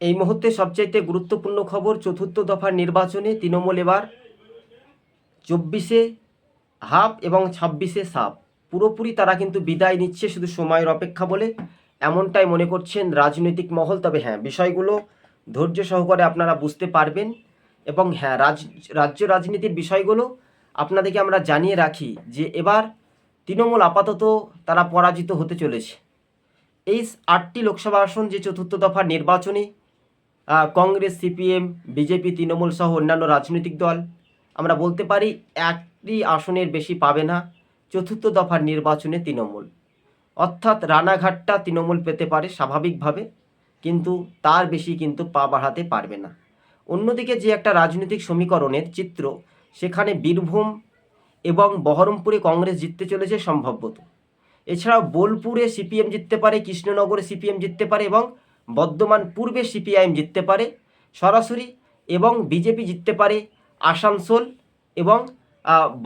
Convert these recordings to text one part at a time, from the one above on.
এই মুহূর্তে সবচাইতে গুরুত্বপূর্ণ খবর চতুর্থ দফার নির্বাচনে তৃণমূল এবার চব্বিশে হাফ এবং ছাব্বিশে সাপ পুরোপুরি তারা কিন্তু বিদায় নিচ্ছে শুধু সময়ের অপেক্ষা বলে এমনটাই মনে করছেন রাজনৈতিক মহল। তবে হ্যাঁ বিষয়গুলো ধৈর্য সহকারে আপনারা বুঝতে পারবেন এবং হ্যাঁ রাজ, রাজ্য রাজনীতির বিষয়গুলো আপনাদেরকে আমরা জানিয়ে রাখি যে এবার তৃণমূল আপাতত তারা পরাজিত হতে চলেছে। এই আটটি লোকসভা আসন যে চতুর্থ দফার নির্বাচনে কংগ্রেস, সিপিএম, বিজেপি, তৃণমূল সহ অন্যান্য রাজনৈতিক দল, আমরা বলতে পারি একটি আসনের বেশি পাবে না চতুর্থ দফার নির্বাচনে তৃণমূল। অর্থাৎ রানাঘাটটা তৃণমূল পেতে পারে স্বাভাবিকভাবে, কিন্তু তার বেশি কিন্তু পা বাড়াতে পারবে না। অন্যদিকে যে একটা রাজনৈতিক সমীকরণের চিত্র, সেখানে বীরভূম এবং বহরমপুরে কংগ্রেস জিততে চলেছে সম্ভবত এছাড়াও বোলপুরে সিপিএম জিততে পারে, কৃষ্ণনগরে সিপিএম জিততে পারে এবং বর্ধমান পূর্বে সিপিআইএম জিততে পারে, সরাসরি এবং বিজেপি জিততে পারে আসানসোল এবং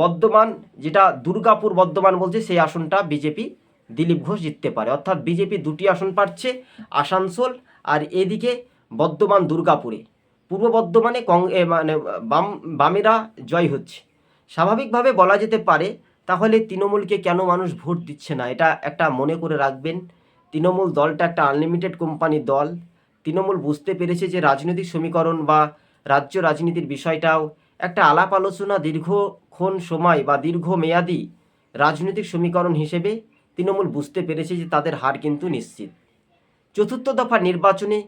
বর্ধমান যেটা দুর্গাপুর বর্ধমান বলছে সেই আসনটা বিজেপি দিলীপ ঘোষ জিততে পারে। অর্থাৎ বিজেপি দুটি আসন পাচ্ছে আসানসোল আর এদিকে বর্ধমান দুর্গাপুরে। পূর্ব বর্ধমানে কং মানে বাম, বামেরা জয় হচ্ছে। স্বাভাবিকভাবে বলা যেতে পারে, তাহলে তৃণমূলকে কেন মানুষ ভোট দিচ্ছে না? এটা একটা মনে করে রাখবেন। তৃণমূল দলটা একটা আনলিমিটেড কোম্পানির দল। তৃণমূল বুঝতে পেরেছে যে রাজনৈতিক সমীকরণ বা রাজ্য রাজনীতির বিষয়টাও একটা আলাপ আলোচনা দীর্ঘক্ষণ সময় বা দীর্ঘ মেয়াদি রাজনৈতিক সমীকরণ হিসেবে তৃণমূল বুঝতে পেরেছে যে তাদের হার কিন্তু নিশ্চিত। চতুর্থ দফা নির্বাচনে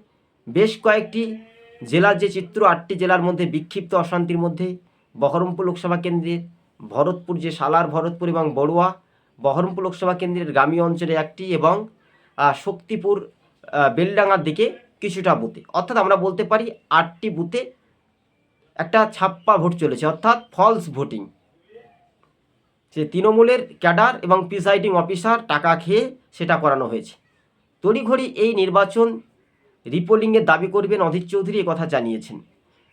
বেশ কয়েকটি জেলার যে চিত্র, আটটি জেলার মধ্যে বিক্ষিপ্ত অশান্তির মধ্যে বহরমপুর লোকসভা কেন্দ্রের ভরতপুর যে সালার ভরতপুর এবং বড়ুয়া, বহরমপুর লোকসভা কেন্দ্রের গ্রামীণ অঞ্চলে একটি এবং শক্তিপুর বেলডাঙ্গার দিকে কিছুটা বুথে। অর্থাৎ আমরা বলতে পারি আটটি বুথে একটা ছাপ্পা ভোট চলেছে, অর্থাৎ ফলস ভোটিং সে তৃণমূলের ক্যাডার এবং প্রিসাইডিং অফিসার টাকা খেয়ে সেটা করানো হয়েছে। তড়িঘড়ি এই নির্বাচন রিপোলিংয়ের দাবি করবেন অধীর চৌধুরী কথা জানিয়েছেন।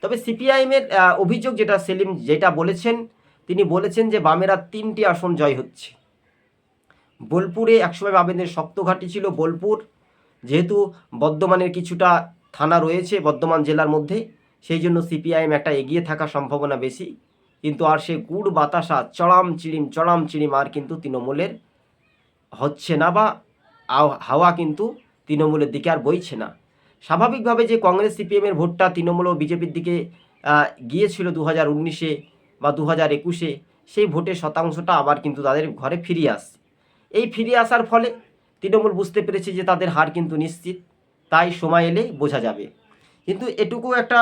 তবে সিপিআইএমের অভিযোগ যেটা সেলিম যেটা বলেছেন, তিনি বলেছেন যে বামেরা তিনটি আসন জয় হচ্ছে। বোলপুরে একসময় বামেদের শক্ত ঘাঁটি ছিল, বোলপুর যেহেতু বর্ধমানের কিছুটা থানা রয়েছে, বর্ধমান জেলার মধ্যে, সেই জন্য সিপিআইএম একটা এগিয়ে থাকার সম্ভাবনা বেশি। কিন্তু আর সে গুড় বাতাসা, চড়াম চিড়িম চড়াম চিড়িম আর কিন্তু তৃণমূলের হচ্ছে না বা হাওয়া কিন্তু তৃণমূলের দিকে আর বইছে না। স্বাভাবিকভাবে যে কংগ্রেস সিপিএমের ভোটটা তৃণমূল ও বিজেপির দিকে গিয়েছিল দু হাজার উনিশে বা দু হাজার একুশে, সেই ভোটের শতাংশটা আবার কিন্তু তাদের ঘরে ফিরিয়ে আসছে। এই ফিরে আসার ফলে তৃণমূল বুঝতে পেরেছে যে তাদের হার কিন্তু নিশ্চিত। তাই সময় এলে বোঝা যাবে। কিন্তু এটুকু একটা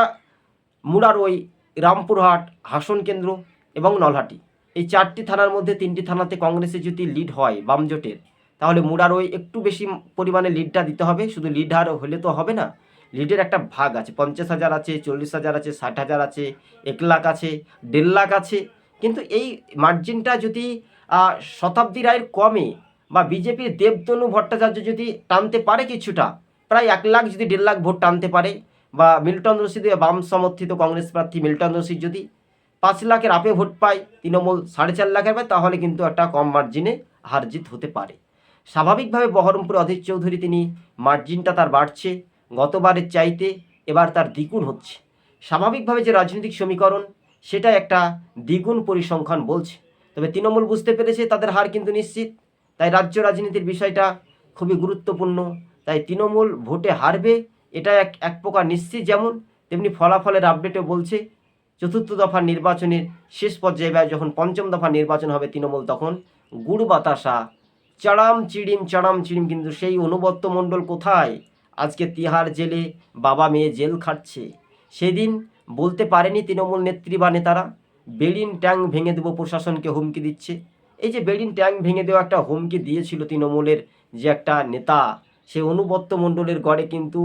মুরার ওই রামপুরহাট হাসন কেন্দ্র এবং নলহাটি। এই চারটি থানার মধ্যে তিনটি থানাতে কংগ্রেসের যদি লিড হয় বামজোটের তাহলে মুরার ওই একটু বেশি পরিমাণে লিডটা দিতে হবে। শুধু লিড আর হলে তো হবে না, লিডের একটা ভাগ আছে। পঞ্চাশ হাজার আছে, চল্লিশ হাজার আছে, ষাট হাজার আছে, এক লাখ আছে, দেড় লাখ আছে। কিন্তু এই মার্জিনটা যদি শতাব্দী রায়ের কমে বা বিজেপির দেবতনু ভট্টাচার্য যদি টানতে পারে কিছুটা, প্রায় এক লাখ যদি দেড় লাখ ভোট টানতে পারে বা মিল্টন রশিদ বাম সমর্থিত কংগ্রেস প্রার্থী মিল্টন রশিদ যদি পাঁচ লাখের আপে ভোট পায়, তৃণমূল সাড়ে চার লাখের পায়, তাহলে কিন্তু একটা কম মার্জিনে হারজিত হতে পারে। স্বাভাবিকভাবে বহরমপুর অধীর চৌধুরী তিনি মার্জিনটা তার বাড়ছে, গতবারের চাইতে এবার তার দ্বিগুণ হচ্ছে। স্বাভাবিকভাবে যে রাজনৈতিক সমীকরণ, সেটা একটা দ্বিগুণ পরিসংখ্যান বলছে। তবে তৃণমূল বুঝতে পেরেছে তাদের হার কিন্তু নিশ্চিত। তাই রাজ্য রাজনীতির বিষয়টা খুবই গুরুত্বপূর্ণ। তাই তৃণমূল ভোটে হারবে, এটা এক এক প্রকার নিশ্চিত যেমন তেমনি ফলাফলের আপডেটও বলছে। চতুর্থ দফার নির্বাচনের শেষ পর্যায়ে যখন পঞ্চম দফার নির্বাচন হবে তৃণমূল, তখন গুড় বাতাসা, চড়াম চিড়িম চড়াম চিড়িম কিন্তু সেই অনুবর্ত মণ্ডল কোথায়? আজকে তিহার জেলে বাবা মেয়ে জেল খাটছে। সেদিন বলতে পারেনি তৃণমূল নেত্রী বা নেতারা বেলিন ট্যাঙ্ক ভেঙে দেবো প্রশাসনকে হুমকি দিচ্ছে। এই যে বেলিন ট্যাঙ্ক ভেঙে দেওয়া একটা হুমকি দিয়েছিল তৃণমূলের যে একটা নেতা, সে অনুবর্ত মণ্ডলের গড়ে কিন্তু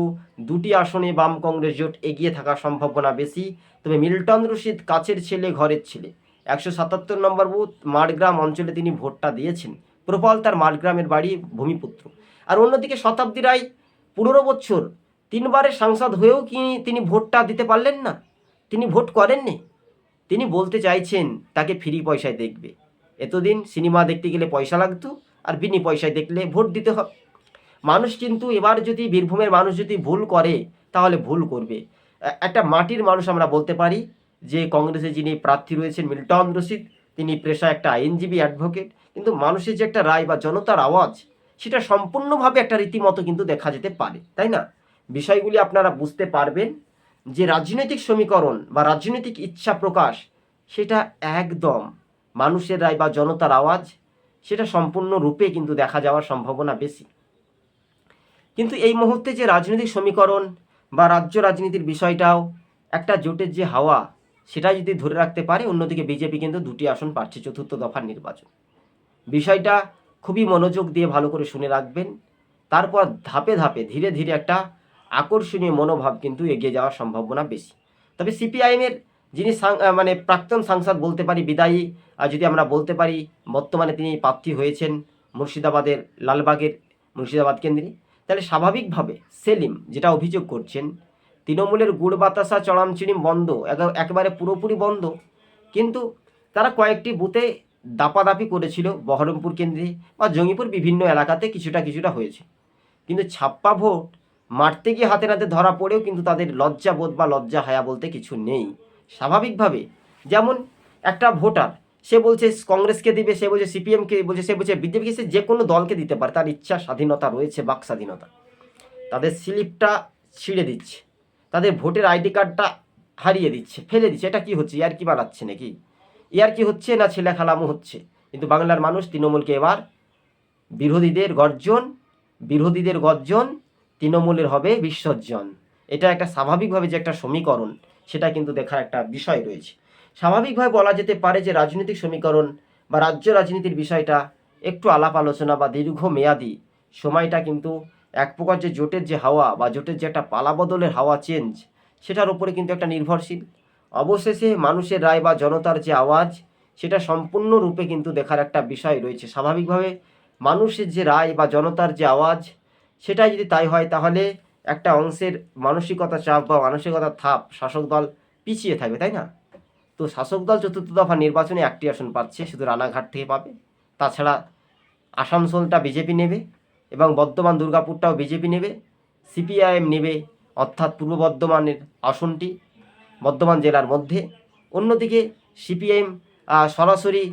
দুটি আসনে বাম কংগ্রেস জোট এগিয়ে থাকার সম্ভাবনা বেশি। তবে মিল্টন রশিদ কাছের ছেলে, ঘরের ছেলে। একশো সাতাত্তর নম্বর বুথ মাঠগ্রাম অঞ্চলে তিনি ভোটটা দিয়েছেন। প্রবল তার মাঠগ্রামের বাড়ি, ভূমিপুত্র। আর অন্যদিকে শতাব্দী রায়, পনেরো বছর, তিনবারের সাংসদ হয়েও কি তিনি ভোটটা দিতে পারলেন না? তিনি ভোট করেননি? তিনি বলতে চাইছেন, তাকে ফ্রি পয়সায় দেখবে। এতদিন সিনেমা দেখতে গেলে পয়সা লাগতো, আর বিনি পয়সায় দেখলে ভোট দিতে হবে মানুষ কিন্তু এবার যদি বীরভূমের মানুষ যদি ভুল করে, তাহলে ভুল করবে। একটা মাটির মানুষ আমরা বলতে পারি, যে কংগ্রেসে যিনি প্রার্থী রয়েছেন মিল্টন রশিদ, তিনি পেশায় একটা আইনজীবী অ্যাডভোকেট কিন্তু মানুষের যে একটা রায় বা জনতার আওয়াজ, সেটা সম্পূর্ণভাবে একটা রীতিমতো কিন্তু দেখা যেতে পারে, তাই না? বিষয়গুলি আপনারা বুঝতে পারবেন। যে রাজনৈতিক সমীকরণ বা রাজনৈতিক ইচ্ছা প্রকাশ, সেটা একদম মানুষের রায় বা জনতার আওয়াজ, সেটা সম্পূর্ণ রূপে কিন্তু দেখা যাওয়ার সম্ভাবনা বেশি। কিন্তু এই মুহূর্তে যে রাজনৈতিক সমীকরণ বা রাজ্য রাজনীতির বিষয়টাও একটা জোটের যে হাওয়া, সেটা যদি ধরে রাখতে পারে, অন্যদিকে বিজেপি কিন্তু দুটি আসন পাচ্ছে চতুর্থ দফার নির্বাচন। বিষয়টা খুবই মনোযোগ দিয়ে ভালো করে শুনে রাখবেন। তারপর ধাপে ধাপে, ধীরে ধীরে একটা আকর্ষণীয় মনোভাব কিন্তু এগিয়ে যাওয়ার সম্ভাবনা বেশি। তবে সিপিআইএমের যিনি মানে প্রাক্তন সাংসদ বলতে পারি, বিদায়ী, আর যদি আমরা বলতে পারি, বর্তমানে তিনি প্রার্থী হয়েছেন মুর্শিদাবাদের লালবাগের মুর্শিদাবাদ কেন্দ্রে, তাহলে স্বাভাবিকভাবে সেলিম যেটা অভিযোগ করছেন, তৃণমূলের গুড় বাতাসা চড়ামচিড়িম বন্ধ, একে- একেবারে পুরোপুরি বন্ধ। কিন্তু তারা কয়েকটি বুথে দাপাদাপি করেছিল, বহরমপুর কেন্দ্রে বা জঙ্গিপুর বিভিন্ন এলাকাতে কিছুটা কিছুটা হয়েছে। কিন্তু ছাপ্পা ভোট মারতে গিয়ে হাতে নাতে ধরা পড়েও কিন্তু তাদের লজ্জা বোধ বা লজ্জা হায়া বলতে কিছু নেই। স্বাভাবিকভাবে যেমন একটা ভোটার, সে বলছে কংগ্রেসকে দিবে, সে বলছে সিপিএমকে বলছে, সে বলছে বিজেপিকে, সে যে কোনো দলকে দিতে পারে, তার ইচ্ছা স্বাধীনতা রয়েছে, বাক স্বাধীনতা। তাদের স্লিপটা ছিঁড়ে দিচ্ছে। তাদের ভোটের আইডি কার্ডটা হারিয়ে দিচ্ছে, ফেলে দিচ্ছে। এটা কি হচ্ছে? ইয়ার কি বানাচ্ছে নাকি? ইয়ার কি হচ্ছে না ছেলে খেলামো হচ্ছে? কিন্তু বাংলার মানুষ তৃণমূলকে এবার বিরোধীদের গর্জন বিরোধীদের গর্জন তৃণমূলের হবে বিসর্জন। এটা একটা স্বাভাবিকভাবে যে একটা সমীকরণ, সেটা কিন্তু দেখার একটা বিষয় রয়েছে। স্বাভাবিকভাবে বলা যেতে পারে যে রাজনৈতিক সমীকরণ বা রাজ্য রাজনীতির বিষয়টা একটু আলাপ আলোচনা বা দীর্ঘ মেয়াদি সময়টা কিন্তু এক প্রকার যে জোটের যে হাওয়া বা জোটের যে একটা পালাবদলের হাওয়া চেঞ্জ সেটার উপরে কিন্তু একটা নির্ভরশীল। অবশেষে মানুষের রায় বা জনতার যে আওয়াজ, সেটা সম্পূর্ণরূপে কিন্তু দেখার একটা বিষয় রয়েছে। স্বাভাবিকভাবে মানুষের যে রায় বা জনতার যে আওয়াজ সেটাই যদি তাই হয়, তাহলে একটা অংশের মানসিকতা চাপ বা মানসিকতা থাপ শাসক দল পিছিয়ে থাকবে, তাই না? তো শাসক দল চতুর্থ দফা নির্বাচনে একটি আসন পাচ্ছে, শুধু রানাঘাট থেকে পাবে। তাছাড়া আসানসোলটা বিজেপি নেবে এবং বর্ধমান, দুর্গাপুরটাও বিজেপি নেবে। সিপিআইএম নেবে, অর্থাৎ পূর্ব বর্ধমানের আসনটি বর্ধমান জেলার মধ্যে। অন্যদিকে সিপিএম সরাসরি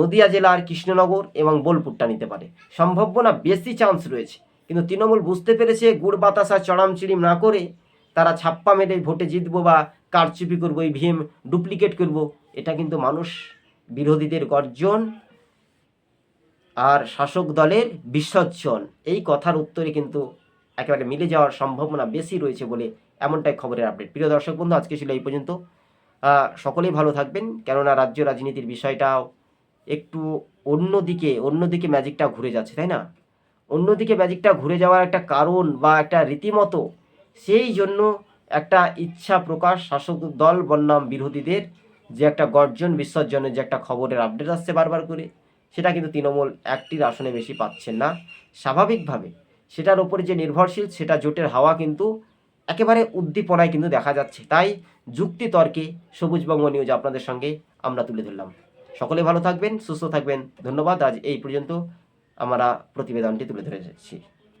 নদিয়া জেলার কৃষ্ণনগর এবং বোলপুরটা নিতে পারে। সম্ভাবনা বেশি চান্স রয়েছে। কিন্তু তৃণমূল বুঝতে পেরেছে গুড় বাতাসা চড়ামচিড়িম না করে তারা ছাপ্পা মেরে ভোটে জিতবো বা কারচুপি করব ইভিএম ডুপ্লিকেট করব, এটা কিন্তু মানুষ বিরোধীদের গর্জন আর শাসক দলের বিসর্জন। এই কথার উত্তরে কিন্তু একেবারে মিলে যাওয়ার সম্ভাবনা বেশি রয়েছে বলে এমনটাই খবরের আপডেট প্রিয় দর্শক বন্ধু, আজকে ছিল এই পর্যন্ত। সকলেই ভালো থাকবেন, কেননা রাজ্য রাজনীতির বিষয়টাও একটু অন্যদিকে অন্যদিকে ম্যাজিকটা ঘুরে যাচ্ছে, তাই না? অন্যদিকে ম্যাজিকটা ঘুরে যাওয়ার একটা কারণ বা একটা রীতিমতো সেই জন্য একটা ইচ্ছা প্রকাশ শাসক দল বনাম বিরোধীদের যে একটা গর্জন, বিসর্জনের যে একটা খবরের আপডেট আসছে বারবার করে, সেটা কিন্তু তৃণমূল একটির আসনে বেশি পাচ্ছেন না। স্বাভাবিকভাবে সেটার উপরে যে নির্ভরশীল, সেটা জোটের হাওয়া কিন্তু একেবারে উদ্দীপনায় কিন্তু দেখা যাচ্ছে। তাই যুক্তি তর্কে সবুজবঙ্গ নিউজ আপনাদের সঙ্গে আমরা তুলে ধরলাম। সকলে ভালো থাকবেন, সুস্থ থাকবেন, ধন্যবাদ। আজ এই পর্যন্ত আমরা প্রতিবেদনটি তুলে ধরেছি।